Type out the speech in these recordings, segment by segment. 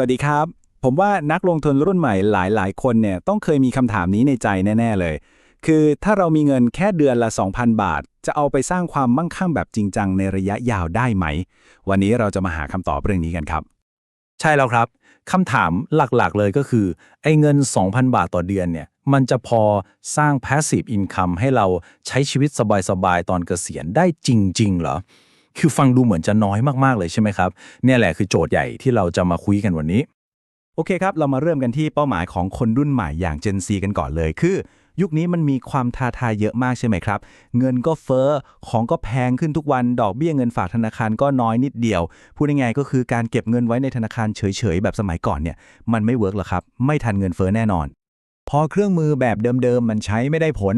สวัสดีครับ ผมว่านักลงทุนรุ่นใหม่หลายๆ คนเนี่ยต้องเคยมีคำถามนี้ในใจแน่ ๆ เลย คือถ้าเรามีเงินแค่เดือนละ 2,000 บาท จะเอาไปสร้างความมั่งคั่งแบบจริงจังในระยะยาวได้ไหม วันนี้เราจะมาหาคำตอบเรื่องนี้กันครับ ใช่แล้วครับคำถามหลักๆ เลยก็คือ ไอ้เงิน 2,000 บาทต่อเดือนเนี่ยมันจะพอสร้าง passive income ให้เราใช้ชีวิตสบายๆ ตอนเกษียณได้จริง ๆ เหรอ คือฟังดูเหมือนจะน้อยมากๆเลยใช่ไหมครับเนี่ยแหละคือโจทย์ใหญ่ที่เราจะมาคุยกันวันนี้ โอเคครับ เรามาเริ่มกันที่เป้าหมายของคนรุ่นใหม่อย่าง Gen Z กันก่อนเลย คือ ยุคนี้มันมีความท้าทายเยอะมากใช่ไหมครับ เงินก็เฟ้อของก็แพงขึ้นทุกวันดอกเบี้ยเงินฝากธนาคารก็น้อยนิดเดียว พูดง่ายๆก็คือการเก็บเงินไว้ในธนาคารเฉยๆ แบบสมัยก่อนเนี่ยมันไม่เวิร์กหรอกครับไม่ทันเงินเฟ้อแน่นอน พอเครื่องมือแบบเดิมๆ มันใช้ไม่ได้ผล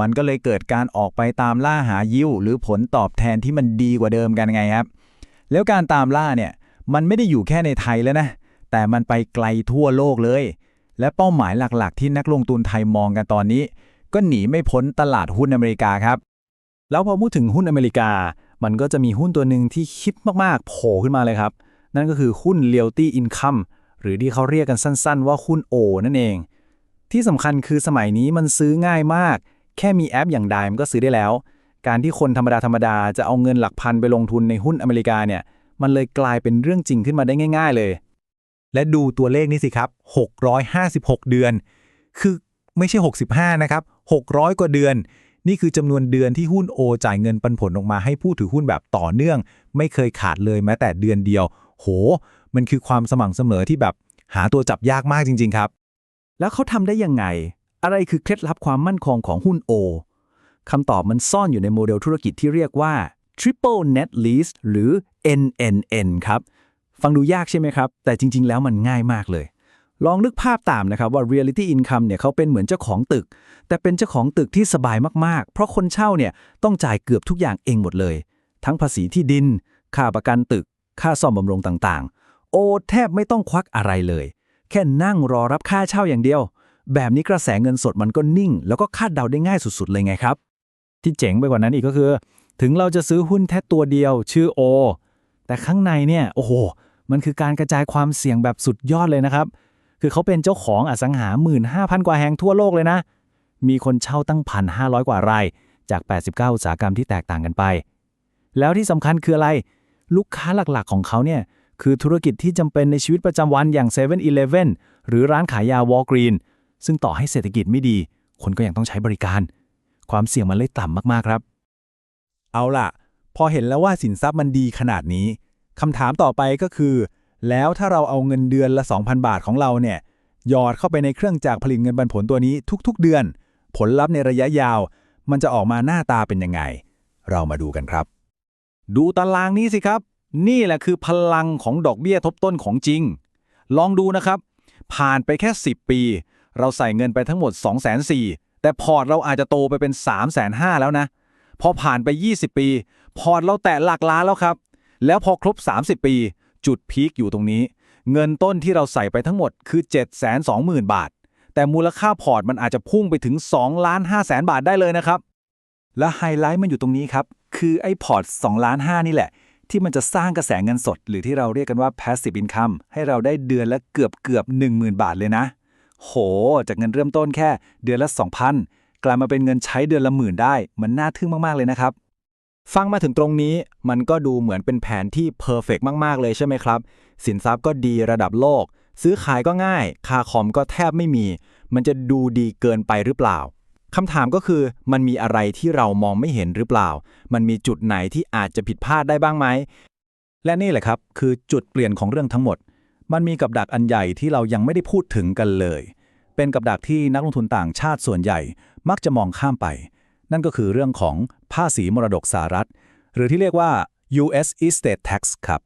มันก็เลยเกิดการออกไปตามล่าหายิวหรือผลตอบแทนที่มันดีกว่าเดิมกันไงครับ แล้วการตามล่าเนี่ย มันไม่ได้อยู่แค่ในไทยแล้วนะ แต่มันไปไกลทั่วโลกเลย และเป้าหมายหลักๆ ที่นักลงทุนไทยมองกันตอนนี้ ก็หนีไม่พ้นตลาดหุ้นอเมริกาครับ แล้วพอพูดถึงหุ้นอเมริกา มันก็จะมีหุ้นตัวหนึ่งที่คิดมากๆโผล่ขึ้นมาเลยครับ นั่นก็คือหุ้น Realty Income หรือที่เขาเรียกกันสั้น ๆ ว่าหุ้น O นั่นเอง ที่สำคัญคือสมัยนี้มันซื้อง่ายมาก แค่มีแอปอย่างใดมันก็ซื้อได้แล้ว การที่คนธรรมดาธรรมดาจะเอาเงินหลักพันไปลงทุนในหุ้นอเมริกาเนี่ย มันเลยกลายเป็นเรื่องจริงขึ้นมาได้ง่าย ๆ เลย และดูตัวเลขนี้สิครับ 656 เดือน คือไม่ใช่ 65 นะครับ 600 กว่าเดือน นี่คือจำนวนเดือนที่หุ้นโอจ่ายเงินปันผลออกมาให้ผู้ถือหุ้นแบบต่อเนื่อง ไม่เคยขาดเลยแม้แต่เดือนเดียว โห มันคือความสม่ำเสมอที่แบบหาตัวจับยากมากจริง ๆ ครับ แล้วเขาทำได้ยังไง อะไรคือเคล็ดลับความมั่นคงของหุ้น O คำตอบมันซ่อนอยู่ในโมเดลธุรกิจที่เรียกว่า Triple Net Lease หรือ NNN ครับ ฟังดูยากใช่ไหมครับ แต่จริง ๆ แล้วมันง่ายมากเลย ลองนึกภาพตามนะครับว่า Reality Income เนี่ยเขาเป็นเหมือนเจ้าของตึก แต่เป็นเจ้าของตึกที่สบายมาก ๆ เพราะคนเช่าเนี่ยต้องจ่ายเกือบทุกอย่างเองหมดเลย ทั้งภาษีที่ดิน ค่าประกันตึก ค่าซ่อมบำรุงต่าง ๆ โอแทบไม่ต้องควักอะไรเลย แค่นั่งรอรับค่าเช่าอย่างเดียว แบบนี้กระแสเงินสดมันก็นิ่ง แล้วก็คาดเดาได้ง่ายสุดๆเลยไงครับ ที่เจ๋งไปกว่านั้นอีกก็คือ ถึงเราจะซื้อหุ้นแค่ตัวเดียว ชื่อ O แต่ข้างในเนี่ยโอ้โหมันคือการกระจายความเสี่ยงแบบสุดยอดเลยนะครับ คือเขาเป็นเจ้าของอสังหา 15,000 กว่าแห่งทั่วโลกเลยนะ มีคนเช่าตั้ง 1,500 กว่าราย จาก 89 อุตสาหกรรมที่แตกต่างกันไป แล้วที่สำคัญคืออะไร ลูกค้าหลักๆของเขาเนี่ย คือธุรกิจที่จำเป็นในชีวิตประจำวันอย่าง7 e เ e ่ e อหรือร้านขายยาวอลกรีนซึ่งต่อให้เศรษฐกิจไม่ดี คนก็ยังต้องใช้บริการ ความเสี่ยงมันเลยต่ำมากๆครับ เอาล่ะ พอเห็นแล้วว่าสินทรัพย์มันดีขนาดนี้คำถามต่อไปก็คือ แล้วถ้าเราเอาเงินเดือนละ 2,000 บาทของเราเนี่ยหยอดเข้าไปในเครื่องจักรผลิตเงินปันผลตัวนี้ทุกๆ เดือน ผลลัพธ์ในระยะยาว มันจะออกมาหน้าตาเป็นยังไง เรามาดูกันครับ ดูตารางนี้สิครับ นี่แหละคือพลังของดอกเบี้ยทบต้นของจริง ลองดูนะครับ ผ่านไปแค่ 10 ปี เราใส่เงินไปทั้งหมด 2 4 0 0 0แต่พอร์ตเราอาจจะโตไปเป็น 3 5 0 0 0แล้วนะ พอผ่านไป 20 ปี พอร์ตเราแตะหลักล้านแล้วครับ แล้วพอครบ 30 ปี จุดพีคอยู่ตรงนี้ เงินต้นที่เราใส่ไปทั้งหมดคือ 720,000 บาท แต่มูลค่าพอร์ตมันอาจจะพุ่งไปถึง2ล้าน5แสนบาทได้เลยนะครับ และไฮไลท์มันอยู่ตรงนี้ครับ คือไอ้พอร์ต2ล้าน5นี่แหละ ที่มันจะสร้างกระแสเงินสด หรือที่เราเรียกกันว่า passive income ให้เราได้เดือนละเกือบเกือบ10,000 บาทเลยนะ โห จากเงินเริ่มต้นแค่เดือนละ 2,000 กลายมาเป็นเงินใช้เดือนละหมื่นได้ มันน่าทึ่งมาก ๆ เลยนะครับ ฟังมาถึงตรงนี้มันก็ดูเหมือนเป็นแผนที่เพอร์เฟกมาก ๆ เลยใช่ไหมครับ สินทรัพย์ก็ดีระดับโลก ซื้อขายก็ง่าย ค่าคอมก็แทบไม่มี มันจะดูดีเกินไปหรือเปล่า คำถามก็คือมันมีอะไรที่เรามองไม่เห็นหรือเปล่า มันมีจุดไหนที่อาจจะผิดพลาดได้บ้างไหม และนี่แหละครับคือจุดเปลี่ยนของเรื่องทั้งหมด มันมีกับดักอันใหญ่ที่เรายังไม่ได้พูดถึงกันเลย เป็นกับดักที่นักลงทุนต่างชาติส่วนใหญ่ มักจะมองข้ามไป นั่นก็คือเรื่องของภาษีมรดกสหรัฐ หรือที่เรียกว่า U.S. Estate Tax ครับ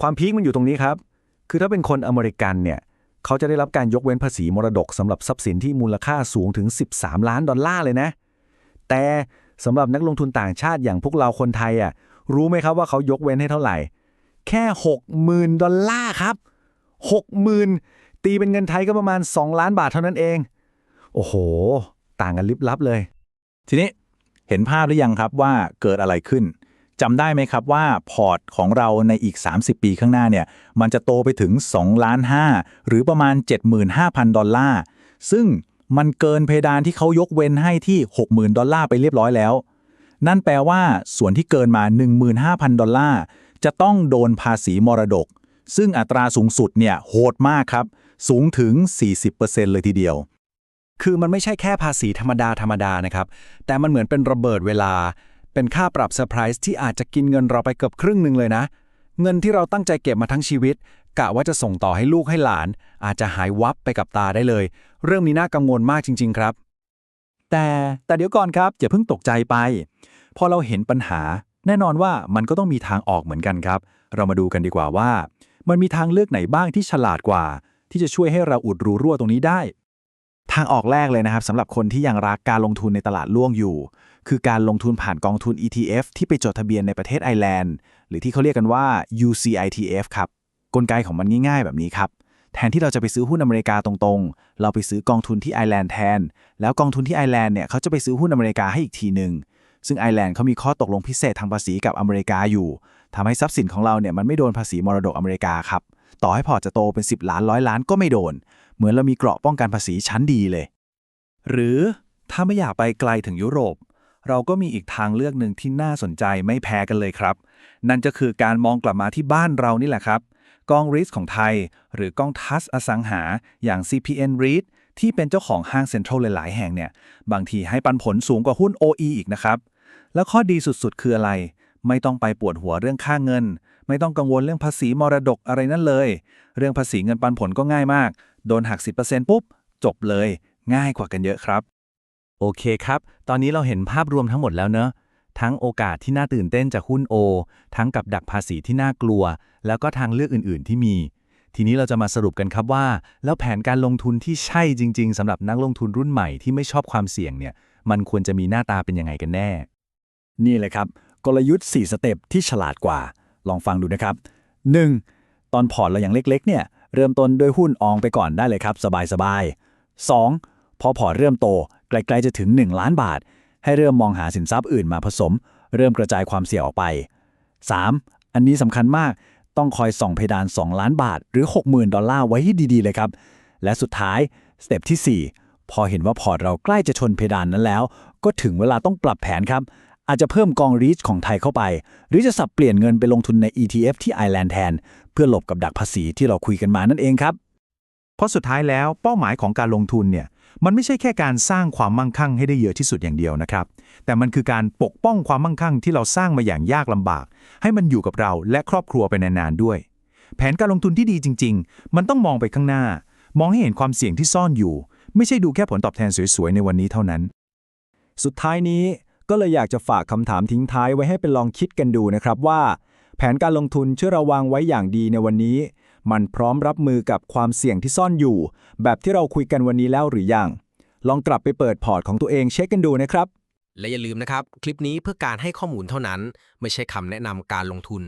ความพีคมันอยู่ตรงนี้ครับ คือถ้าเป็นคนอเมริกันเนี่ย เขาจะได้รับการยกเว้นภาษีมรดกสำหรับทรัพย์สินที่มูลค่าสูงถึง 13 ล้านดอลลาร์เลยนะ แต่สำหรับนักลงทุนต่างชาติอย่างพวกเราคนไทยอะรู้ไหมครับว่าเขายกเว้นให้เท่าไหร่ แค่ 60,000 ดอลลาร์ครับ 60,000 ตีเป็นเงินไทยก็ประมาณ 2 ล้านบาทเท่านั้นเอง โอ้โห ต่างกันลิบลับเลย ทีนี้เห็นภาพหรือยังครับว่าเกิดอะไรขึ้น จำได้ไหมครับว่าพอร์ตของเราในอีก 30 ปีข้างหน้าเนี่ย มันจะโตไปถึง2ล้าน5หรือประมาณ 75,000 ดอลลาร์ ซึ่งมันเกินเพดานที่เขายกเว้นให้ที่ 60,000 ดอลลาร์ไปเรียบร้อยแล้ว นั่นแปลว่าส่วนที่เกินมา 15,000 ดอลลาร์ จะต้องโดนภาษีมรดก ซึ่งอัตราสูงสุดเนี่ยโหดมากครับ สูงถึง 40%เลยทีเดียวคือมันไม่ใช่แค่ภาษีธรรมดาธรรมดานะครับ แต่มันเหมือนเป็นระเบิดเวลา เป็นค่าปรับเซอร์ไพรส์ที่อาจจะกินเงินเราไปเกือบครึ่งหนึ่งเลยนะ เงินที่เราตั้งใจเก็บมาทั้งชีวิต กะว่าจะส่งต่อให้ลูกให้หลาน อาจจะหายวับไปกับตาได้เลย เรื่องนี้น่ากังวลมากจริง ๆ ครับ แต่แต่เดี๋ยวก่อนครับอย่าเพิ่งตกใจไป พอเราเห็นปัญหา แน่นอนว่ามันก็ต้องมีทางออกเหมือนกันครับ เรามาดูกันดีกว่าว่า มันมีทางเลือกไหนบ้างที่ฉลาดกว่า ที่จะช่วยให้เราอุดรูรั่วตรงนี้ได้างออกแรกเลยนะครับสำหรับคนที่ยังรักการลงทุนในตลาดล่วงอยู่ คือการลงทุนผ่านกองทุน ETF ที่ไปจดทะเบียนในประเทศไอร์แลนด์ หรือที่เขาเรียกกันว่า UCITF ครับกลไกของมันง่ายๆ แบบนี้ครับ แทนที่เราจะไปซื้อหุ้นอเมริกาตรงๆ เราไปซื้อกองทุนที่ไอร์แลนด์แทน แล้วกองทุนที่ไอร์แลนด์เนี่ยเขาจะไปซื้อหุ้นอเมริกาให้อีกทีหนึ่งซึ่งไอร์แลนด์เขามีข้อตกลงพิเศษทางภาษีกับอเมริกาอยู่ทำให้ทรัพย์สินของเราเนี่ยมันไม่โดนภาษีมรดกอเมริกาครับ ต่อให้พอร์ตจะโตเป็น 10 ล้านร้อยล้านก็ไม่โดน เหมือนเรามีเกราะป้องกันภาษีชั้นดีเลย หรือถ้าไม่อยากไปไกลถึงยุโรป เราก็มีอีกทางเลือกหนึ่งที่น่าสนใจไม่แพ้กันเลยครับ นั่นก็คือการมองกลับมาที่บ้านเรานี่แหละครับกองริสของไทย หรือกองทัสอสังหาอย่าง CPN REIT ที่เป็นเจ้าของห้างเซ็นทรัลหลาย ๆ แห่งเนี่ย บางทีให้ปันผลสูงกว่าหุ้น OE อีกนะครับ แล้วข้อดีสุด ๆ คืออะไร ไม่ต้องไปปวดหัวเรื่องค่าเงิน ไม่ต้องกังวลเรื่องภาษีมรดกอะไรนั่นเลย เรื่องภาษีเงินปันผลก็ง่ายมาก โดนหัก 10%ปุ๊บ จบเลย ง่ายกว่ากันเยอะครับ โอเคครับ ตอนนี้เราเห็นภาพรวมทั้งหมดแล้วเนอะทั้งโอกาสที่น่าตื่นเต้นจากหุ้นโอ ทั้งกับดักภาษีที่น่ากลัว แล้วก็ทางเลือกอื่น ๆ ที่มี ทีนี้เราจะมาสรุปกันครับว่า แล้วแผนการลงทุนที่ใช่จริง ๆสำหรับนักลงทุนรุ่นใหม่ที่ไม่ชอบความเสี่ยงเนี่ย มันควรจะมีหน้าตาเป็นยังไงกันแน่ นี่เลยครับ กลยุทธ์ 4 สเต็ปที่ฉลาดกว่า ลองฟังดูนะครับ 1. ตอนพอร์ตเราอย่างเล็ก ๆ เนี่ย เริ่มต้นด้วยหุ้นอองไปก่อนได้เลยครับ สบายๆ 2. พอพอร์ตเริ่มโตใกล้ๆจะถึง 1 ล้านบาท ให้เริ่มมองหาสินทรัพย์อื่นมาผสม เริ่มกระจายความเสี่ยงออกไป 3. อันนี้สำคัญมาก ต้องคอยส่องเพดาน 2 ล้านบาท หรือ 60,000 ดอลลาร์ไว้ให้ดีๆ เลยครับ และสุดท้ายสเต็ปที่ 4 พอเห็นว่าพอร์ตเราใกล้จะชนเพดานนั้นแล้ว ก็ถึงเวลาต้องปรับแผนครับ อาจจะเพิ่มกองรีชของไทยเข้าไป หรือจะสับเปลี่ยนเงินไปลงทุนใน ETF ที่ไอร์แลนด์แทน เพื่อหลบกับดักภาษีที่เราคุยกันมานั่นเองครับ เพราะสุดท้ายแล้วเป้าหมายของการลงทุนเนี่ยมันไม่ใช่แค่การสร้างความมั่งคั่งให้ได้เยอะที่สุดอย่างเดียวนะครับ แต่มันคือการปกป้องความมั่งคั่งที่เราสร้างมาอย่างยากลำบาก ให้มันอยู่กับเราและครอบครัวไปนานๆด้วย แผนการลงทุนที่ดีจริง ๆ มันต้องมองไปข้างหน้า มองให้เห็นความเสี่ยงที่ซ่อนอยู่ ไม่ใช่ดูแค่ผลตอบแทนสวยๆในวันนี้เท่านั้น สุดท้ายนี้ ก็เลยอยากจะฝากคำถามทิ้งท้ายไว้ให้เป็นลองคิดกันดูนะครับว่า แผนการลงทุนที่เราวางไว้อย่างดีในวันนี้ มันพร้อมรับมือกับความเสี่ยงที่ซ่อนอยู่ แบบที่เราคุยกันวันนี้แล้วหรือยังลองกลับไปเปิดพอร์ตของตัวเองเช็คกันดูนะครับ และอย่าลืมนะครับ คลิปนี้เพื่อการให้ข้อมูลเท่านั้น ไม่ใช่คำแนะนำการลงทุน